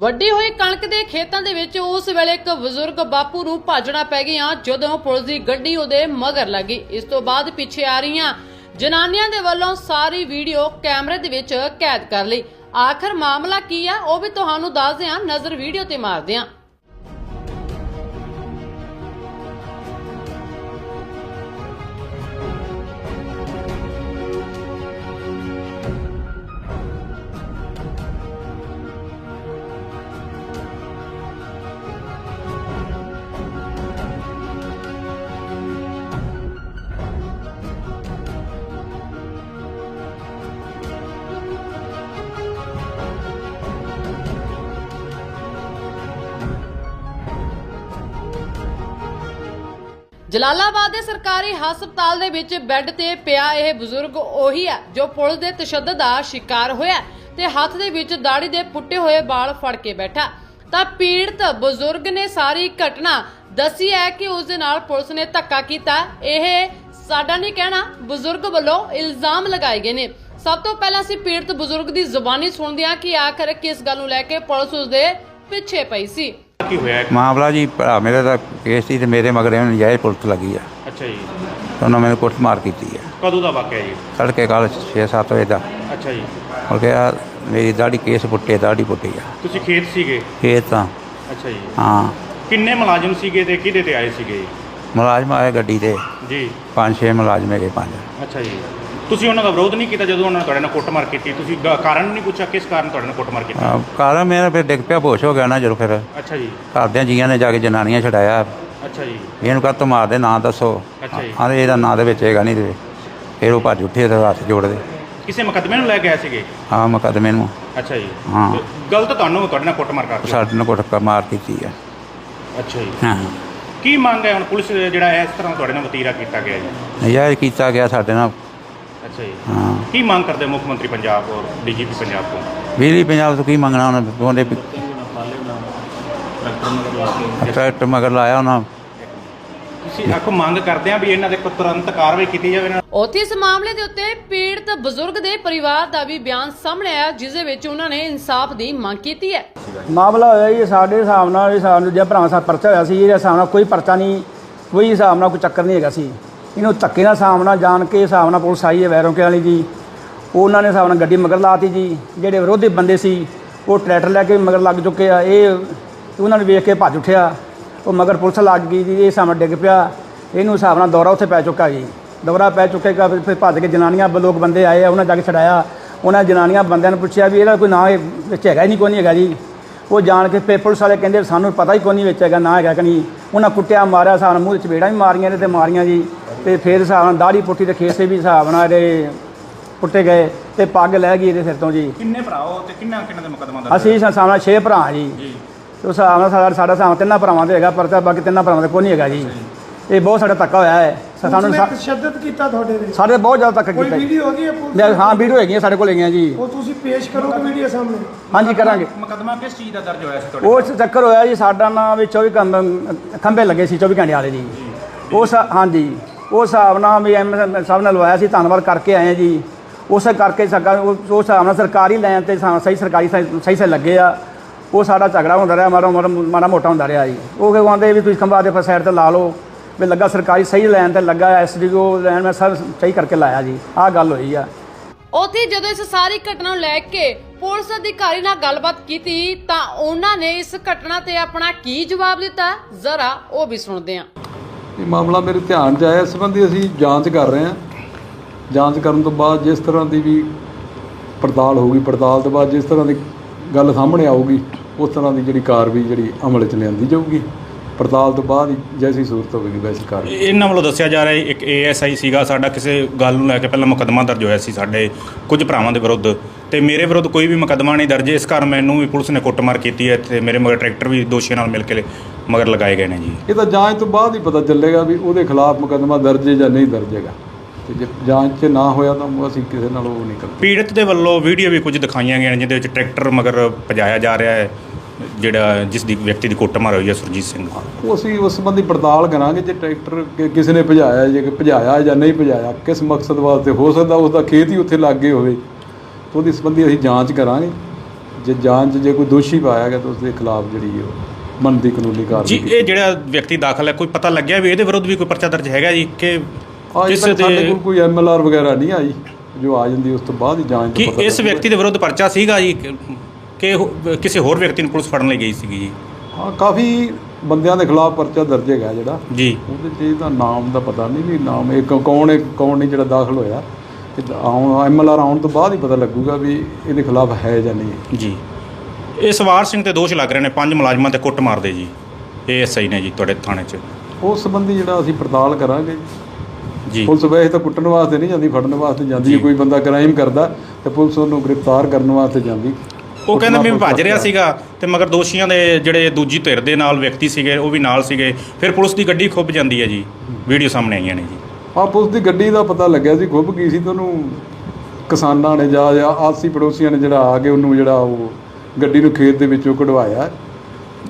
ਵੱਡੀ ਹੋਈ ਕਣਕ ਦੇ ਖੇਤਾਂ ਦੇ ਵਿੱਚ ਉਸ ਵੇਲੇ ਇੱਕ ਬਜ਼ੁਰਗ ਬਾਪੂ ਨੂੰ ਭਾਜਣਾ ਪੈ ਗਿਆ ਜਦੋਂ ਪੁਲਿਸ ਦੀ ਗੱਡੀ ਉਹਦੇ ਮਗਰ ਲੱਗੀ ਇਸ ਤੋਂ ਬਾਅਦ ਪਿੱਛੇ ਆ ਰਹੀਆਂ ਜਨਾਨੀਆਂ ਦੇ ਵੱਲੋਂ ਸਾਰੀ ਵੀਡੀਓ ਕੈਮਰੇ ਦੇ ਵਿੱਚ ਕੈਦ ਕਰ ਲਈ। ਆਖਰ ਮਾਮਲਾ ਕੀ ਆ, ਉਹ ਵੀ ਤੁਹਾਨੂੰ ਦੱਸਦੇ ਹਾਂ, ਨਜ਼ਰ ਵੀਡੀਓ ਤੇ ਮਾਰਦੇ ਹਾਂ। ਜਲਾਲਾਬਾਦ ਦੇ ਸਰਕਾਰੀ ਹਸਪਤਾਲ ਦੇ ਵਿੱਚ ਬੈੱਡ ਤੇ ਪਿਆ ਇਹ ਬਜ਼ੁਰਗ ਉਹੀ ਹੈ ਜੋ ਪੁਲਿਸ ਦੇ ਤਸ਼ੱਦਦ ਦਾ ਸ਼ਿਕਾਰ ਹੋਇਆ ਤੇ ਹੱਥ ਦੇ ਵਿੱਚ ਦਾੜੀ ਦੇ ਪੁੱਟੇ ਹੋਏ ਵਾਲ ਫੜ ਕੇ ਬੈਠਾ ਤਾਂ ਪੀੜਤ ਬਜ਼ੁਰਗ ਨੇ ਸਾਰੀ ਘਟਨਾ ਦੱਸੀ ਹੈ ਕਿ ਉਸ ਦੇ ਨਾਲ ਪੁਲਿਸ ਨੇ ਧੱਕਾ ਕੀਤਾ ਇਹ ਸਾਡਾ ਨਹੀਂ ਕਹਿਣਾ, ਬਜ਼ੁਰਗ ਵੱਲੋਂ ਇਲਜ਼ਾਮ ਲਗਾਏ ਗਏ ਨੇ। ਸਭ ਤੋਂ ਪਹਿਲਾਂ ਅਸੀਂ ਪੀੜਤ ਬਜ਼ੁਰਗ ਦੀ ਜ਼ੁਬਾਨੀ ਸੁਣਦੇ ਹਾਂ ਕਿ ਆਖਰ ਕਿਸ ਗੱਲ ਨੂੰ ਲੈ ਕੇ ਪੁਲਿਸ ਉਸ ਦੇ ਪਿੱਛੇ ਪਈ ਸੀ। ਕੀ ਹੋਇਆ? ਮਾਮਲਾ ਜੀ ਭਰਾ ਮੇਰੇ ਦਾ ਕੇਸ ਸੀ ਤੇ ਮੇਰੇ ਮਗਰ ਇਹਨੂੰ ਨਜਾਇਜ਼ ਪੁਲਿਸ ਲੱਗੀ ਆ। ਅੱਛਾ ਜੀ। ਉਹਨਾਂ ਮੈਨੂੰ ਕੁੱਟ ਮਾਰ ਕੀਤੀ ਆ। ਕਦੋਂ ਦਾ ਵਾਕਿਆ ਜੀ? ਤੜਕੇ ਕੱਲ 6-7 ਵਜੇ ਦਾ। ਅੱਛਾ ਜੀ। ਉਹ ਕਿਹਾ ਮੇਰੀ ਦਾੜੀ ਕੇਸ ਪੁੱਟੇ ਦਾੜੀ ਪੁੱਟੀ ਆ। ਤੁਸੀਂ ਖੇਤ ਸੀਗੇ? ਇਹ ਤਾਂ। ਅੱਛਾ ਜੀ। ਹਾਂ। ਕਿੰਨੇ ਮੁਲਾਜ਼ਮ ਸੀਗੇ ਤੇ ਕਿਹਦੇ ਤੇ ਆਏ ਸੀਗੇ? ਮੁਲਾਜ਼ਮ ਆਏ ਗੱਡੀ ਤੇ। ਜੀ। ਪੰਜ ਛੇ ਮੁਲਾਜ਼ਮ ਹੈਗੇ ਪੰਜ। ਅੱਛਾ ਜੀ। ਤੁਸੀਂ ਉਹਨਾਂ ਦਾ ਵਿਰੋਧ ਨਹੀਂ ਕੀਤਾ ਜਦੋਂ ਉਹਨਾਂ ਨੇ ਤੁਹਾਡੇ ਨਾਲ ਕੁੱਟਮਾਰ ਕੀਤੀ? ਤੁਸੀਂ ਗ- ਕਾਰਨ ਨਹੀਂ ਪੁੱਛਿਆ? ਕਿਸ ਕਾਰਨ ਤੁਹਾਡੇ ਨਾਲ ਕੁੱਟਮਾਰ ਕੀਤੀ? ਕਾਰਨ ਮੇਰਾ ਫਿਰ ਡਿੱਗ ਪਿਆ ਬੋਸ਼ ਹੋ ਗਿਆ ਨਾ ਜਦੋਂ ਫਿਰ। ਅੱਛਾ ਜੀ। ਘਰਦਿਆਂ ਜੀਆਂ ਨੇ ਜਾ ਕੇ ਜਨਾਨੀਆਂ ਛਡਾਇਆ। ਅੱਛਾ ਜੀ। ਇਹਨੂੰ ਕਹ ਮਾਰ ਦੇ ਨਾਂ ਦੱਸੋ। ਅੱਛਾ ਜੀ। ਆਂਦੇ ਇਹਦਾ ਨਾਂ ਦੇ ਵਿੱਚ ਹੈਗਾ ਨਹੀਂ ਤੇ ਫਿਰ ਉਹ ਭੱਜ ਉੱਠੇ ਤੇ ਹੱਥ ਜੋੜਦੇ। ਕਿਸੇ ਮੁਕੱਦਮੇ ਨੂੰ ਲੈ ਕੇ ਆਏ ਸੀਗੇ? ਹਾਂ ਮੁਕੱਦਮੇ ਨੂੰ। ਅੱਛਾ ਜੀ। ਹਾਂ। ਤੇ ਗਲਤ ਤੁਹਾਨੂੰ ਤੁਹਾਡੇ ਨਾਲ ਕੁੱਟਮਾਰ ਕਰਤੀ ਸਾਡੇ ਨੂੰ ਕੁੱਟ ਮਾਰ ਕੀਤੀ ਆ। ਅੱਛਾ ਜੀ। ਹਾਂ। ਕੀ ਮੰਗ ਹੈ ਹੁਣ ਪੁਲਿਸ ਜਿਹੜਾ ਹੈ ਇਸ ਤਰ੍ਹਾਂ ਤੁਹਾਡੇ ਨਾਲ ਵਤੀਰਾ ਕੀਤਾ ਗਿਆ ਜੀ? ਨਜਾਇਜ਼ ਕੀਤਾ ਗਿਆ ਸਾਡੇ ਨਾਲ ਅੱਛਾ ਜੀ। ਹਾਂ। ਕੀ ਮੰਗ ਕਰਦੇ ਮੁੱਖ ਮੰਤਰੀ ਪੰਜਾਬ ਔਰ ਡੀਜੀਪੀ ਪੰਜਾਬ ਤੋਂ? ਬਿਜਲੀ ਪੰਜਾਬ ਤੋਂ ਕੀ ਮੰਗਣਾ ਉਹਨਾਂ ਉਹਦੇ ਟਰੈਕਟਰ ਮਗਰ ਲਾਇਆ ਉਹਨਾਂ। ਤੁਸੀਂ ਆਖੋ ਮੰਗ ਕਰਦੇ ਆ ਵੀ ਇਹਨਾਂ ਦੇ ਤੁਰੰਤ ਕਾਰਵਾਈ ਕੀਤੀ ਜਾਵੇ ਇਹਨਾਂ ਉੱਥੇ ਇਸ ਮਾਮਲੇ ਦੇ ਉੱਤੇ ਪੀੜਤ ਬਜ਼ੁਰਗ ਦੇ ਪਰਿਵਾਰ ਦਾ ਵੀ ਬਿਆਨ ਸਾਹਮਣੇ ਆਇਆ ਜਿਸ ਦੇ ਵਿੱਚ ਉਹਨਾਂ ਨੇ ਇਨਸਾਫ ਦੀ ਮੰਗ ਕੀਤੀ ਹੈ। ਮਾਮਲਾ ਹੋਇਆ ਜੀ ਸਾਡੇ ਹਿਸਾਬ ਨਾਲ ਇਹ ਹਿਸਾਬ ਨਾਲ ਜੇ ਭਰਾਵਾਂ ਸਾਹਿਬ ਪਰਚਾ ਹੋਇਆ ਸੀ ਇਹਦੇ ਹਿਸਾਬ ਨਾਲ ਕੋਈ ਪਰਚਾ ਨਹੀਂ ਕੋਈ ਹਿਸਾਬ ਨਾਲ ਕੋਈ ਚੱਕਰ ਨਹੀਂ ਹੈਗਾ ਸੀ। ਇਹਨੂੰ ਧੱਕੇ ਨਾਲ ਹਿਸਾਬ ਨਾਲ ਜਾਣ ਕੇ ਹਿਸਾਬ ਨਾਲ ਪੁਲਿਸ ਆਈ ਹੈ ਵੈਰੋਂਕੇ ਵਾਲੀ ਜੀ। ਉਹਨਾਂ ਨੇ ਹਿਸਾਬ ਨਾਲ ਗੱਡੀ ਮਗਰ ਲਾਤੀ ਜੀ। ਜਿਹੜੇ ਵਿਰੋਧੀ ਬੰਦੇ ਸੀ, ਉਹ ਟਰੈਕਟਰ ਲੈ ਕੇ ਮਗਰ ਲੱਗ ਚੁੱਕੇ ਆ। ਇਹ ਉਹਨਾਂ ਨੂੰ ਵੇਖ ਕੇ ਭੱਜ ਉੱਠਿਆ। ਉਹ ਮਗਰ ਪੁਲਿਸ ਲੱਗ ਗਈ ਜੀ। ਇਹ ਹਿਸਾਬ ਨਾਲ ਡਿੱਗ ਪਿਆ। ਇਹਨੂੰ ਹਿਸਾਬ ਨਾਲ ਦੌਰਾ ਉੱਥੇ ਪੈ ਚੁੱਕਾ ਜੀ। ਦੌਰਾ ਪੈ ਚੁੱਕੇਗਾ ਫਿਰ ਭੱਜ ਕੇ ਜਨਾਨੀਆਂ ਲੋਕ ਬੰਦੇ ਆਏ ਆ। ਉਹਨਾਂ ਜਾ ਕੇ ਛਡਾਇਆ। ਉਹਨਾਂ ਜਨਾਨੀਆਂ ਬੰਦਿਆਂ ਨੂੰ ਪੁੱਛਿਆ ਵੀ ਇਹਦਾ ਕੋਈ ਨਾਂ ਇਹ ਵਿੱਚ ਹੈਗਾ ਹੀ ਨਹੀਂ, ਕੋਈ ਨਹੀਂ ਹੈਗਾ ਜੀ। ਉਹ ਜਾਣ ਕੇ ਫਿਰ ਪੁਲਿਸ ਵਾਲੇ ਕਹਿੰਦੇ, ਸਾਨੂੰ ਪਤਾ ਹੀ ਕੋਈ ਨਹੀਂ ਵਿੱਚ ਹੈਗਾ, ਨਾ ਹੈਗਾ ਕਿ ਨਹੀਂ। ਉਹਨਾਂ ਕੁੱਟਿਆ, ਮਾਰਿਆ ਸਾਨੂੰ ਮੂੰਹ ਵਿੱਚ ਚਪੇੜਾਂ ਵੀ ਮਾਰੀਆਂ ਨੇ ਤੇ ਮਾਰੀਆਂ ਜੀ। ਤੇ ਫਿਰ ਹਿਸਾਬ ਨਾਲ ਦਾੜੀ ਪੁੱਟੀ ਤੇ ਖੇਸੇ ਵੀ ਹਿਸਾਬ ਨਾਲ ਇਹਦੇ ਪੁੱਟੇ ਗਏ ਤੇ ਪੱਗ ਲੈ ਗਈ ਇਹਦੇ ਸਿਰ ਤੋਂ ਜੀ। ਕਿੰਨੇ ਭਰਾ ਹੋ ਤੇ ਕਿੰਨਾ ਕਿੰਨਾ ਦੇ ਮੁਕੱਦਮਾ ਦਰਜ ਅਸੀਂ ਹਿਸਾਬ ਨਾਲ 6 ਭਰਾ ਜੀ। ਜੀ। ਤੇ ਉਸ ਹਿਸਾਬ ਨਾਲ ਸਾਡਾ ਸਾਡਾ ਹਿਸਾਬ ਤਿੰਨਾਂ ਭਰਾਵਾਂ ਦੇ ਹੈਗਾ ਪਰਚਾ ਬਾਕੀ ਤਿੰਨਾਂ ਭਰਾਵਾਂ ਦਾ ਕੋਈ ਨਹੀਂ ਹੈਗਾ ਜੀ। ਇਹ ਬਹੁਤ ਸਾਡਾ ਧੱਕਾ ਹੋਇਆ ਹੈ। ਸਾਨੂੰ ਤਸ਼ੱਦਦ ਕੀਤਾ ਤੁਹਾਡੇ ਤੇ? ਸਾਡੇ ਬਹੁਤ ਜ਼ਿਆਦਾ ਧੱਕਾ ਕੋਈ ਕੀਤਾ ਜੀ। ਵੀਡੀਓ ਹੈਗੀ ਹੈ ਪੁਲਿਸ ਲੈ, ਹਾਂ ਵੀਡੀਓ ਹੈਗੀਆਂ ਸਾਡੇ ਕੋਲ ਹੈਗੀਆਂ ਜੀ। ਉਹ ਤੁਸੀਂ ਪੇਸ਼ ਕਰੋਗੇ ਵੀਡੀਓ ਸਾਹਮਣੇ? ਹਾਂਜੀ ਕਰਾਂਗੇ। ਮੁਕੱਦਮਾ ਕਿਸ ਚੀਜ਼ ਦਾ ਦਰਜ ਹੋਇਆ ਸੀ ਤੁਹਾਡੇ ਉਹ ਚੱਕਰ ਹੋਇਆ ਜੀ ਸਾਡਾ ਨਾ ਵੀ 24 ਘੰਟੇ ਖੰਭੇ ਲੱਗੇ ਸੀ 24 ਘੰਟੇ ਵਾਲੇ ਜੀ। ਉਸ ਹਾਂਜੀ। ਉਹ ਹਿਸਾਬ ਨਾਲ ਵੀ ਐਮ ਸਾਹਿਬ ਨਾਲ ਲਵਾਇਆ ਸੀ, ਧੰਨਵਾਦ ਕਰਕੇ ਆਏ ਆ ਜੀ। ਉਸ ਕਰਕੇ ਸਕਾ ਉਸ ਹਿਸਾਬ ਨਾਲ ਸਰਕਾਰੀ ਲੈਣ ਤੇ ਸਾ- ਸਹੀ ਸਰਕਾਰੀ ਸਹੀ ਸਹੀ ਸੇ ਲੱਗੇ ਆ। ਉਹ ਸਾਡਾ ਝਗੜਾ ਹੁੰਦਾ ਰਿਹਾ, ਮਾੜਾ ਮਾੜਾ ਮਾੜਾ ਮੋਟਾ ਹੁੰਦਾ ਰਿਹਾ ਜੀ। ਉਹ ਕਿ ਕਹਿੰਦੇ ਵੀ ਤੁਸੀਂ ਖੰਭਾ ਦੇ ਸਾਈਡ ਤੇ ਲਾ ਲਓ, ਵੀ ਲੱਗਾ ਸਰਕਾਰੀ ਸਹੀ ਲੈਣ ਤੇ ਲੱਗਾ ਐਸਡੀਓ ਲੈਣ, ਮੈਂ ਸਭ ਸਹੀ ਕਰਕੇ ਲਾਇਆ ਜੀ। ਆਹ ਗੱਲ ਹੋਈ ਆ। ਉੱਥੇ ਜਦੋਂ ਇਸ ਸਾਰੀ ਘਟਨਾ ਨੂੰ ਲੈ ਕੇ ਪੁਲਿਸ ਅਧਿਕਾਰੀ ਨਾਲ ਗੱਲਬਾਤ ਕੀਤੀ ਤਾਂ ਉਹਨਾਂ ਨੇ ਇਸ ਘਟਨਾ ਤੇ ਆਪਣਾ ਕੀ ਜਵਾਬ ਦਿੱਤਾ? ਜ਼ਰਾ ਉਹ ਵੀ ਸੁਣਦੇ ਹਾਂ। ਇਹ ਮਾਮਲਾ ਮੇਰੇ ਧਿਆਨ 'ਚ ਆਇਆ, ਇਸ ਸੰਬੰਧੀ ਅਸੀਂ ਜਾਂਚ ਕਰ ਰਹੇ ਹਾਂ। ਜਾਂਚ ਕਰਨ ਤੋਂ ਬਾਅਦ ਜਿਸ ਤਰ੍ਹਾਂ ਦੀ ਵੀ ਪੜਤਾਲ ਹੋਊਗੀ, ਪੜਤਾਲ ਤੋਂ ਬਾਅਦ ਜਿਸ ਤਰ੍ਹਾਂ ਦੀ ਗੱਲ ਸਾਹਮਣੇ ਆਊਗੀ, ਉਸ ਤਰ੍ਹਾਂ ਦੀ ਜਿਹੜੀ ਕਾਰਵਾਈ ਜਿਹੜੀ ਅਮਲ 'ਚ ਲਿਆਂਦੀ ਜਾਊਗੀ। ਪੜਤਾਲ ਤੋਂ ਬਾਅਦ ਹੀ ਜੈਸੀ ਸੂਰਤ ਹੋਵੇਗੀ, ਵੈਸੀ ਕਾਰਵਾਈ। ਇਹਨਾਂ ਵੱਲੋਂ ਦੱਸਿਆ ਜਾ ਰਿਹਾ ਹੈ, ਇੱਕ ਏਐਸਆਈ ਸੀਗਾ, ਸਾਡਾ ਕਿਸੇ ਗੱਲ ਨੂੰ ਲੈ ਕੇ ਪਹਿਲਾਂ ਮੁਕੱਦਮਾ ਦਰਜ ਹੋਇਆ ਸੀ ਸਾਡੇ ਕੁਝ ਭਰਾਵਾਂ ਦੇ ਵਿਰੁੱਧ। ਤੇ ਮੇਰੇ ਵਿਰੁੱਧ ਕੋਈ ਵੀ ਮੁਕੱਦਮਾ ਨਹੀਂ ਦਰਜ ਇਸ ਕਾਰਨ ਮੈਨੂੰ ਵੀ ਪੁਲਿਸ ਨੇ ਕੁੱਟਮਾਰ ਕੀਤੀ ਹੈ ਤੇ ਮੇਰੇ ਮਗਰ ਟਰੈਕਟਰ ਵੀ ਦੋਸ਼ੀਆਂ ਨਾਲ ਮਿਲ ਕੇ ਮਗਰ ਲਗਾਏ ਗਏ ਨੇ ਜੀ। ਇਹ ਤਾਂ ਜਾਂਚ ਤੋਂ ਬਾਅਦ ਹੀ ਪਤਾ ਚੱਲੇਗਾ ਵੀ ਉਹਦੇ ਖਿਲਾਫ ਮੁਕੱਦਮਾ ਦਰਜ ਹੈ ਜਾਂ ਨਹੀਂ ਦਰਜ ਹੈਗਾ। ਤੇ ਜੇ ਜਾਂਚ 'ਚ ਨਾ ਹੋਇਆ ਤਾਂ ਅਸੀਂ ਕਿਸੇ ਨਾਲ ਉਹ ਨਹੀਂ ਕਰ ਪੀੜਤ ਦੇ ਵੱਲੋਂ ਵੀਡੀਓ ਵੀ ਕੁਝ ਦਿਖਾਈਆਂ ਗਈਆਂ ਨੇ ਜਿਹਦੇ ਵਿੱਚ ਟਰੈਕਟਰ ਮਗਰ ਭਜਾਇਆ ਜਾ ਰਿਹਾ ਹੈ ਜਿਹੜਾ ਜਿਸ ਦੀ ਵਿਅਕਤੀ ਦੀ ਕੁੱਟਮਾਰ ਹੋਈ ਹੈ ਸੁਰਜੀਤ ਸਿੰਘ। ਉਹ ਅਸੀਂ ਉਸ ਸੰਬੰਧੀ ਪੜਤਾਲ ਕਰਾਂਗੇ ਜੇ ਟਰੈਕਟਰ ਕਿ- ਕਿਸੇ ਨੇ ਭਜਾਇਆ ਜੇ ਕਿ ਭਜਾਇਆ ਜਾਂ ਨਹੀਂ ਭਜਾਇਆ ਕਿਸ ਮਕਸਦ ਵਾਸਤੇ ਹੋ ਸਕਦਾ ਉਸ ਦਾ ਖੇਤ ਹੀ ਉੱਥੇ ਲੱਗੇ ਹੋਵੇ। ਤਾਂ ਉਹਦੀ ਸੰਬੰਧੀ ਅਸੀਂ ਜਾਂਚ ਕਰਾਂਗੇ। ਜੇ ਜਾਂਚ ਜੇ ਕੋਈ ਦੋਸ਼ੀ ਪਾਇਆ ਗਿਆ ਤਾਂ ਉਸ ਦੇ ਖਿਲਾਫ ਜਿਹੜੀ ਉਹ ਬਣਦੀ ਕਾਨੂੰਨੀ ਕਾਰਵਾਈ ਜੀ ਇਹ ਜਿਹੜਾ ਵਿਅਕਤੀ ਦਾਖਲ ਹੈ ਕੋਈ ਪਤਾ ਲੱਗਿਆ ਵੀ ਇਹਦੇ ਵਿਰੁੱਧ ਵੀ ਕੋਈ ਪਰਚਾ ਦਰਜ ਹੈਗਾ ਜੀ ਕਿ ਕਿਸ ਸਾਡੇ ਦੇ ਕੋਲ ਕੋਈ ਐਮਐਲਆਰ ਵਗੈਰਾ ਨਹੀਂ ਆਈ ਜੋ ਆ ਜਾਂਦੀ ਉਸ ਤੋਂ ਬਾਅਦ ਜਾਂਚ ਕਿ ਤੋਂ ਇਸ। ਵਿਅਕਤੀ ਦੇ ਵਿਰੁੱਧ ਪਰਚਾ ਸੀਗਾ ਜੀ ਕਿ- ਕਿਸੇ ਹੋਰ ਵਿਅਕਤੀ ਨੂੰ ਪੁਲਿਸ ਫੜਨ ਲਈ ਗਈ ਸੀਗੀ ਜੀ? ਹਾਂ ਕਾਫੀ ਬੰਦਿਆਂ ਦੇ ਖਿਲਾਫ ਪਰਚਾ ਦਰਜ ਹੈਗਾ ਜਿਹੜਾ। ਜੀ। ਉਹਦੇ 'ਚ ਇਹਦਾ ਨਾਮ ਦਾ ਪਤਾ ਨਹੀਂ ਵੀ ਨਾਮ ਇਹ ਕੌਣ ਹੈ ਕੌਣ ਨਹੀਂ ਜਿਹੜਾ ਦਾਖਲ ਹੋਇਆ। ਆਉਣ ਐਮਐਲਆਰ ਆਉਣ ਤੋਂ ਬਾਅਦ ਹੀ ਪਤਾ ਲੱਗੂਗਾ ਵੀ ਇਹਦੇ ਖਿਲਾਫ ਹੈ ਜਾਂ ਨਹੀਂ। ਜੀ। ਇਹ ਸਵਾਰ ਸਿੰਘ ਤੇ ਦੋਸ਼ ਲੱਗ ਰਹੇ ਨੇ ਪੰਜ ਮੁਲਾਜ਼ਮਾਂ ਤੇ ਕੁੱਟ ਮਾਰਦੇ ਜੀ। ਏਐਸਆਈ ਨੇ ਜੀ ਤੁਹਾਡੇ ਥਾਣੇ 'ਚ। ਉਸ ਸੰਬੰਧੀ ਜਿਹੜਾ ਅਸੀਂ ਪੜਤਾਲ ਕਰਾਂਗੇ ਜੀ। ਪੁਲਿਸ ਵੈਸੇ ਤਾਂ ਕੁੱਟਣ ਵਾਸਤੇ ਨਹੀਂ ਜਾਂਦੀ ਫੜਨ ਵਾਸਤੇ ਜਾਂਦੀ ਜੇ ਜੀ। ਕੋਈ ਬੰਦਾ ਕ੍ਰਾਈਮ ਕਰਦਾ ਤੇ ਪੁਲਿਸ ਉਹਨੂੰ ਗ੍ਰਿਫਤਾਰ ਕਰਨ ਵਾਸਤੇ ਜਾਂਦੀ। ਉਹ ਕਹਿੰਦਾ ਮੈਂ ਭੱਜ ਰਿਹਾ ਸੀਗਾ ਤੇ ਮਗਰ ਦੋਸ਼ੀਆਂ ਦੇ ਜਿਹੜੇ ਦੂਜੀ ਧਿਰ ਦੇ ਨਾਲ ਵਿਅਕਤੀ ਸੀਗੇ ਉਹ ਵੀ ਨਾਲ ਸੀਗੇ। ਫਿਰ ਪੁਲਿਸ ਦੀ ਗੱਡੀ ਖੁੱਭ ਜਾਂਦੀ ਹੈ ਜੀ। ਵੀਡੀਓ ਸਾਹਮਣੇ ਆਈਆਂ ਨੇ ਜੀ। ਆ ਪੁਲਿਸ ਦੀ ਗੱਡੀ ਦਾ ਪਤਾ ਲੱਗਿਆ ਸੀ ਖੁੱਭ ਗਈ ਸੀ ਤੇ ਉਹਨੂੰ ਕਿਸਾਨਾਂ ਨੇ ਜਾਂ ਜਾਂ ਆਸੀ ਪੜੋਸੀਆਂ ਨੇ ਜਿਹੜਾ ਆ ਕੇ ਉਹਨੂੰ ਜਿਹੜਾ ਉਹ ਗੱਡੀ ਨੂੰ ਖੇਤ ਦੇ ਵਿੱਚੋਂ ਕਢਵਾਇਆ।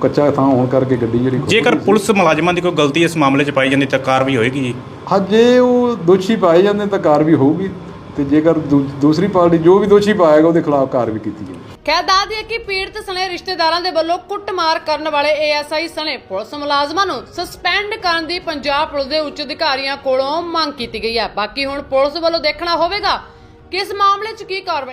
ਕੱਚਾ ਥਾਂ ਹੋਣ ਕਰਕੇ ਗੱਡੀ ਜਿਹੜੀ ਜੇਕਰ ਗਈ ਸੀ। ਪੁਲਿਸ ਮੁਲਾਜ਼ਮਾਂ ਦੀ ਕੋਈ ਗਲਤੀ ਇਸ ਮਾਮਲੇ 'ਚ ਪਾਈ ਜਾਂਦੀ ਤਾਂ ਕਾਰਵਾਈ ਹੋਏਗੀ ਜੀ? ਹਾਂ ਜੇ ਉਹ ਦੋਸ਼ੀ ਪਾਏ ਜਾਂਦੇ ਤਾਂ ਕਾਰਵਾਈ ਹੋਊਗੀ ਤੇ ਜੇਕਰ ਦੂ- ਦੂਸਰੀ ਪਾਰਟੀ ਜੋ ਵੀ ਦੋਸ਼ੀ ਪਾਏਗਾ ਉਹਦੇ ਖਿਲਾਫ ਕਾਰਵਾਈ ਕੀਤੀ ਜਾਏਗੀ ਖੈਰ ਦੱਸ ਦਈਏ ਕਿ ਪੀੜਤ ਸਣੇ ਰਿਸ਼ਤੇਦਾਰਾਂ ਦੇ ਵੱਲੋਂ ਕੁੱਟਮਾਰ ਕਰਨ ਵਾਲੇ ਏਐਸਆਈ ਸਣੇ ਪੁਲਿਸ ਮੁਲਾਜ਼ਮਾਂ ਨੂੰ ਸਸਪੈਂਡ ਕਰਨ ਦੀ ਪੰਜਾਬ ਪੁਲਿਸ ਦੇ ਉੱਚ ਅਧਿਕਾਰੀਆਂ ਕੋਲੋਂ ਮੰਗ ਕੀਤੀ ਗਈ ਹੈ। ਬਾਕੀ ਹੁਣ ਪੁਲਿਸ ਵੱਲੋਂ ਦੇਖਣਾ ਹੋਵੇਗਾ ਕਿ ਇਸ ਮਾਮਲੇ 'ਚ ਕੀ ਕਾਰਵਾਈ